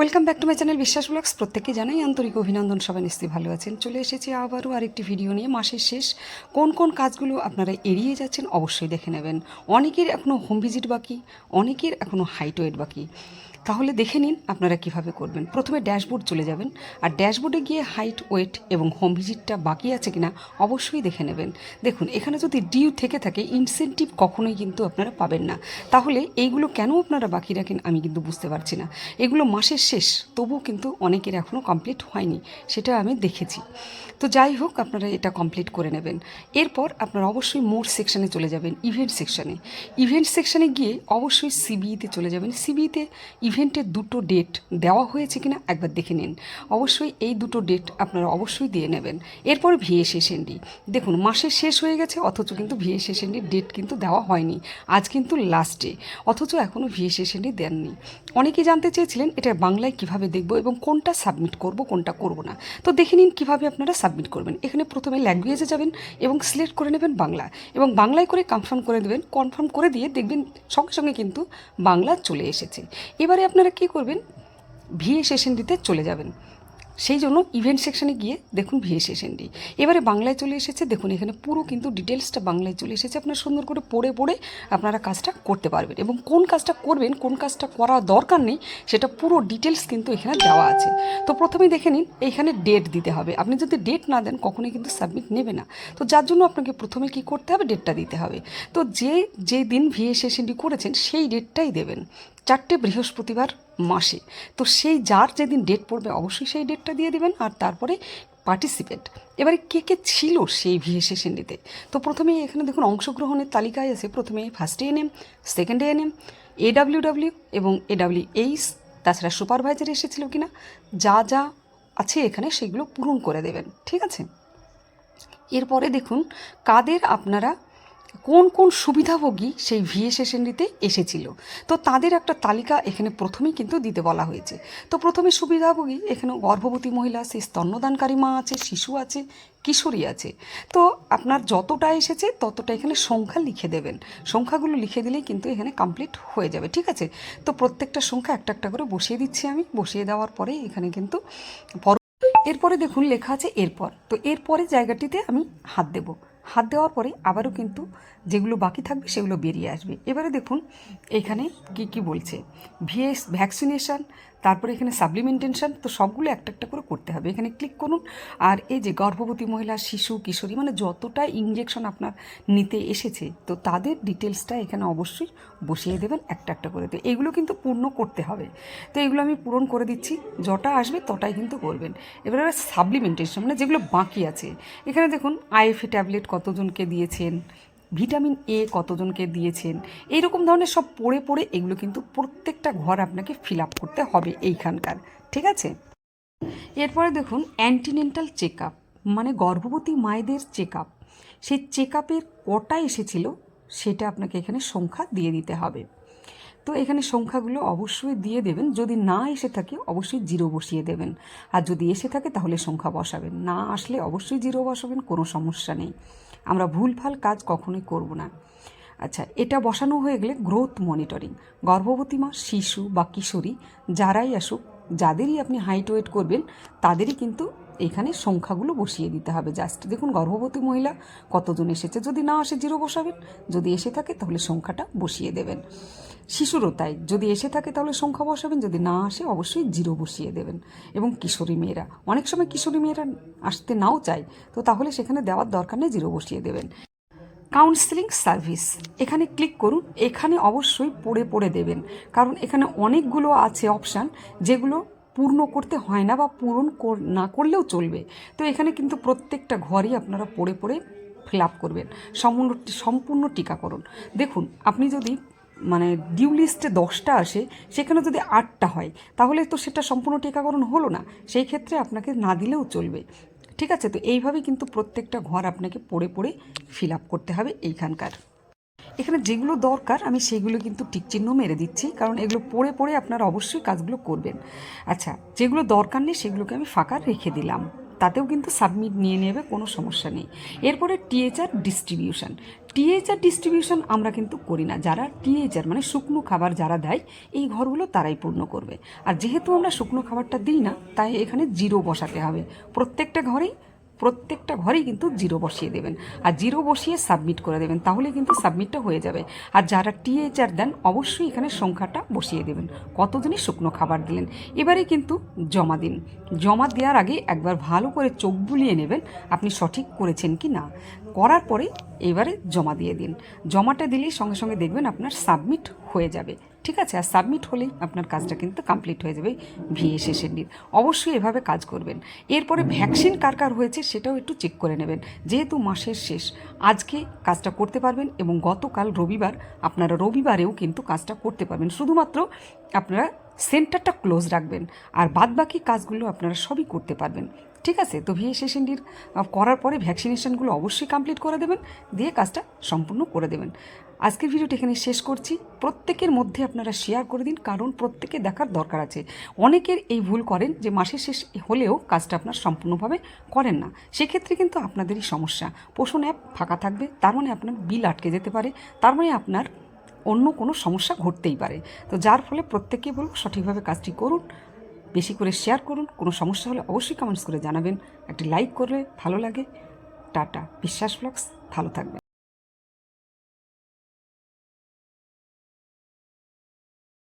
Welcome back to my channel Biswas blogs প্রত্যেকে জানাই আন্তরিক অভিনন্দন, সবাই নিশ্চয়ই ভালো আছেন। চলে এসেছি আবারও আরেকটি ভিডিও নিয়ে। মাসের শেষ, কোন কোন কাজগুলো আপনারা এড়িয়ে যাচ্ছেন অবশ্যই দেখে নেবেন। অনেকের এখনও হোম ভিজিট বাকি, অনেকের এখনও হাইট ওয়েট বাকি। তাহলে দেখে নিন আপনারা কীভাবে করবেন। প্রথমে ড্যাশবোর্ড চলে যাবেন আর ড্যাশবোর্ডে গিয়ে হাইট, ওয়েট এবং হোম ভিজিটটা বাকি আছে কিনা অবশ্যই দেখে নেবেন। দেখুন, এখানে যদি ডিউ থেকে থাকে, ইনসেন্টিভ কখনোই কিন্তু আপনারা পাবেন না। তাহলে এইগুলো কেন আপনারা বাকি রাখেন আমি কিন্তু বুঝতে পারছি না। এগুলো মাসের শেষ, তবুও কিন্তু অনেকের এখনও কমপ্লিট হয়নি, সেটা আমি দেখেছি। তো যাই হোক, আপনারা এটা কমপ্লিট করে নেবেন। এরপর আপনারা অবশ্যই মোর সেকশানে চলে যাবেন ইভেন্ট সেকশানে ইভেন্ট সেকশানে গিয়ে অবশ্যই সিবিইতে চলে যাবেন। সিবিইতে ইভেন্টের দুটো ডেট দেওয়া হয়েছে কিনা একবার দেখে নিন। অবশ্যই এই দুটো ডেট আপনারা অবশ্যই দিয়ে নেবেন। এরপর ভিএসএসএনডি দেখুন মাসের শেষ হয়ে গেছে, অথচ কিন্তু ভিএসএসএনডির ডেট কিন্তু দেওয়া হয়নি। আজ কিন্তু লাস্ট অথচ এখনও ভিএসএসএনডি দেননি। অনেকেই জানতে চেয়েছিলেন এটা বাংলায় কীভাবে দেখব এবং কোনটা সাবমিট করব, কোনটা করব না। তো দেখে নিন কীভাবে আপনারা সাবমিট করবেন। এখানে প্রথমে ল্যাঙ্গুয়েজে যাবেন এবং সিলেক্ট করে নেবেন বাংলা। এবং বাংলায় করে কনফার্ম করে দেবেন। কনফার্ম করে দিয়ে দেখবেন সঙ্গে সঙ্গে কিন্তু বাংলা চলে এসেছে। এবারে আপনারা কি করবেন? ভিএ সেশন দিতে চলে যাবেন। সেই জন্য ইভেন্ট সেকশনে গিয়ে দেখুন ভিএ সেশনডি এবারে বাংলায় চলে এসেছে, দেখুন এখানে পুরো কিন্তু ডিটেলসটা বাংলায় চলে এসেছে। আপনারা সুন্দর করে পড়ে পড়ে আপনারা কাজটা করতে পারবেন এবং কোন কাজটা করবেন, কোন কাজটা করা দরকার নেই, সেটা পুরো ডিটেলস কিন্তু এখানে দেওয়া আছে। তো প্রথমেই দেখে নিন এইখানে ডেট দিতে হবে। আপনি যদি ডেট না দেন, কখনোই কিন্তু সাবমিট নেবে না। তো যার জন্য আপনাকে প্রথমে কি করতে হবে ডেটটা দিতে হবে। তো যে যে দিন ভিএ সেশনডি করেছেন, সেই ডেটটাই দেবেন। চারটে বৃহস্পতিবার মাসে। তো সেই যার যেদিন ডেট পড়বে, অবশ্যই সেই ডেটটা দিয়ে দেবেন আর তারপরে পার্টিসিপেট এবারে কে কে ছিল সেই ভিএ সেশনটিতে তো? প্রথমে এখানে দেখুন, অংশগ্রহণের তালিকায় আছে, প্রথমে first ANM second ANM AWW এবং এডাব্লিউ এইচ তাছাড়া সুপারভাইজার এসেছিল কিনা, যা যা আছে এখানে সেগুলো পূরণ করে দেবেন, ঠিক আছে? এরপরে দেখুন, কাদের আপনারা কোন কোন সুবিধাভোগী সেই ভিএ সেশনটিতে এসেছিল? তো তাদের একটা তালিকা এখানে প্রথমেই কিন্তু দিতে বলা হয়েছে। তো প্রথমে সুবিধাভোগী, এখানে গর্ভবতী মহিলা সেই স্তন্যদানকারী মা আছে, শিশু আছে, কিশোরী আছে। তো আপনার যতটা এসেছে ততটা এখানে সংখ্যা লিখে দেবেন। সংখ্যাগুলো লিখে দিলেই কিন্তু এখানে কমপ্লিট হয়ে যাবে, ঠিক আছে? তো প্রত্যেকটা সংখ্যা একটা একটা করে বসিয়ে দিচ্ছি আমি। বসিয়ে দেওয়ার পরে এখানে কিন্তু পর এরপরে দেখুন লেখা আছে এরপর। তো এরপরে জায়গাটিতে আমি হাত দেব। হাত দেওয়ার পরে আবারও কিন্তু যেগুলো বাকি থাকবে সেগুলো বেরিয়ে আসবে। এবারে দেখুন, এখানে কি কি বলছে? ভিএস, ভ্যাকসিনেশন তারপরে এখানে সাপ্লিমেন্টেশন তো সবগুলো একটা একটা করে করতে হবে। এখানে ক্লিক করুন আর এই যে গর্ভবতী মহিলা, শিশু, কিশোরী মানে যতটা ইঞ্জেকশন আপনার নিতে এসেছে, তো তাদের ডিটেলসটা এখানে অবশ্যই বসিয়ে দেবেন একটা একটা করে। তো এগুলো কিন্তু পূর্ণ করতে হবে। তো এগুলো আমি পূরণ করে দিচ্ছি। যটা আসবে তটাই কিন্তু করবেন। এবারে সাপ্লিমেন্টেশন মানে যেগুলো বাকি আছে। এখানে দেখুন আইএফএ ট্যাবলেট কতজনকে দিয়েছেন? ভিটামিন এ কতজনকে দিয়েছেন? এইরকম ধরনের সব পড়ে পড়ে এগুলো কিন্তু প্রত্যেকটা ঘর আপনাকে ফিল আপ করতে হবে এইখানকার, ঠিক আছে? এরপরে দেখুন অ্যান্টিনেন্টাল চেক আপ মানে গর্ভবতী মায়েদের চেক আপ সেই চেক আপের কটা এসেছিল, সেটা আপনাকে এখানে সংখ্যা দিয়ে দিতে হবে। তো এখানে সংখ্যাগুলো অবশ্যই দিয়ে দেবেন, যদি না এসে থাকে অবশ্যই জিরো বসিয়ে দেবেন। আর যদি এসে থাকে তাহলে সংখ্যা বসাবেন, না আসলে অবশ্যই জিরো বসাবেন, কোনো সমস্যা নেই। আমরা ভুলভাল কাজ কখনোই করব না। আচ্ছা এটা বসানো হয়ে গেলে গ্রোথ মনিটরিং গর্ভবতী মা, শিশু বা কিশোরী যারাই আসুক, যাদেরই আপনি হাইট ওয়েট করবেন, তাদেরই কিন্তু এখানে সংখ্যাগুলো বসিয়ে দিতে হবে। জাস্ট দেখুন, গর্ভবতী মহিলা কতজন এসেছে? যদি না আসে, জিরো বসাবেন। যদি এসে থাকে, তাহলে সংখ্যাটা বসিয়ে দেবেন। শিশুরও তাই যদি এসে থাকে, তাহলে সংখ্যা বসাবেন। যদি না আসে, অবশ্যই জিরো বসিয়ে দেবেন। এবং কিশোরী মেয়েরা, অনেক সময় কিশোরী মেয়েরা আসতে নাও চায়, তো তাহলে সেখানে দেওয়ার দরকার নেই, জিরো বসিয়ে দেবেন। কাউন্সেলিং সার্ভিস, এখানে ক্লিক করুন। এখানে অবশ্যই পড়ে পড়ে দেবেন। কারণ এখানে অনেকগুলো আছে অপশান, যেগুলো পূর্ণ করতে হয় না বা পূরণ না করলেও চলবে। তো এখানে কিন্তু প্রত্যেকটা ঘরই আপনারা পড়ে পড়ে ফিল আপ করবেন। সম্পূর্ণ সম্পূর্ণ টিকাকরণ। দেখুন, আপনি যদি মানে ডিউ লিস্টে দশটা আসে, সেখানে যদি আটটা হয়, তাহলে তো সেটা সম্পূর্ণ টিকাকরণ হলো না। সেই ক্ষেত্রে আপনাকে না দিলেও চলবে। ঠিক আছে? তো এইভাবেই কিন্তু প্রত্যেকটা ঘর আপনাকে পড়ে পড়ে ফিল আপ করতে হবে এইখানকার। এখানে যেগুলো দরকার, আমি সেগুলো কিন্তু টিকচিহ্ন মেরে দিচ্ছি, কারণ এগুলো পড়ে পড়ে আপনারা অবশ্যই কাজগুলো করবেন। আচ্ছা যেগুলো দরকার নেই সেগুলোকে আমি ফাঁকা রেখে দিলাম। তাতেও কিন্তু সাবমিট নিয়ে নেবে, কোনো সমস্যা নেই। এরপরে টিএচআর ডিস্ট্রিবিউশন। টিএচআর ডিস্ট্রিবিউশন আমরা কিন্তু করি না। যারা টিএচআর মানে শুকনো খাবার যারা দেয়, এই ঘরগুলো তারাই পূর্ণ করবে। আর যেহেতু আমরা শুকনো খাবারটা দিই না, তাই এখানে জিরো বসাতে হবে। প্রত্যেকটা ঘরেই প্রত্যেকটা ঘরেই কিন্তু জিরো বসিয়ে দেবেন। আর জিরো বসিয়ে সাবমিট করে দেবেন, তাহলে কিন্তু সাবমিটটা হয়ে যাবে। আর যারা টিএচআর দেন, অবশ্যই এখানে সংখ্যাটা বসিয়ে দেবেন। কতজনই শুকনো খাবার দিলেন, এবারে কিন্তু জমা দিন। জমা দেওয়ার আগে একবার ভালো করে চোখ বুলিয়ে নেবেন, আপনি সঠিক করেছেন কি না। করার পরে এবারে জমা দিয়ে দিন। জমাটা দিলেই সঙ্গে সঙ্গে দেখবেন আপনার সাবমিট হয়ে যাবে। ঠিক আছে, আর সাবমিট হলেই আপনার কাজটা কিন্তু কমপ্লিট হয়ে যাবে ভিএ শেষের এসএনডির অবশ্যই এভাবে কাজ করবেন। এরপরে ভ্যাকসিন কার কার হয়েছে সেটাও একটু চেক করে নেবেন। যেহেতু মাসের শেষ, আজকে কাজটা করতে পারবেন এবং গতকাল রবিবার, আপনারা রবিবারেও কিন্তু কাজটা করতে পারবেন। শুধুমাত্র আপনারা সেন্টারটা ক্লোজ রাখবেন, আর বাদবাকি কাজগুলো আপনারা সবই করতে পারবেন। ঠিক আছে, তো ভিএস এসএনডির করার পরে ভ্যাকসিনেশনগুলো অবশ্যই কমপ্লিট করে দেবেন, দিয়ে কাজটা সম্পূর্ণ করে দেবেন। আজকের ভিডিওটি এখানে শেষ করছি। প্রত্যেকের মধ্যে আপনারা শেয়ার করে দিন, কারণ প্রত্যেকে দেখার দরকার আছে। অনেকের এই ভুল করেন যে মাসের শেষ হলেও কাজটা আপনার সম্পূর্ণভাবে করেন না। সেক্ষেত্রে কিন্তু আপনাদেরই সমস্যা। পোষণ অ্যাপ ফাঁকা থাকবে, তার মানে আপনার বিল আটকে যেতে পারে, তার মানে আপনার অন্য কোনো সমস্যা ঘটতেই পারে। তো যার ফলে প্রত্যেককে বলব সঠিকভাবে কাজটি করুন বেশি করে শেয়ার করুন। কোনো সমস্যা হলে অবশ্যই কমেন্টস করে জানাবেন। একটি লাইক করলে ভালো লাগে। টাটা। বিশ্বাস ব্লগস ভালো থাকবেন।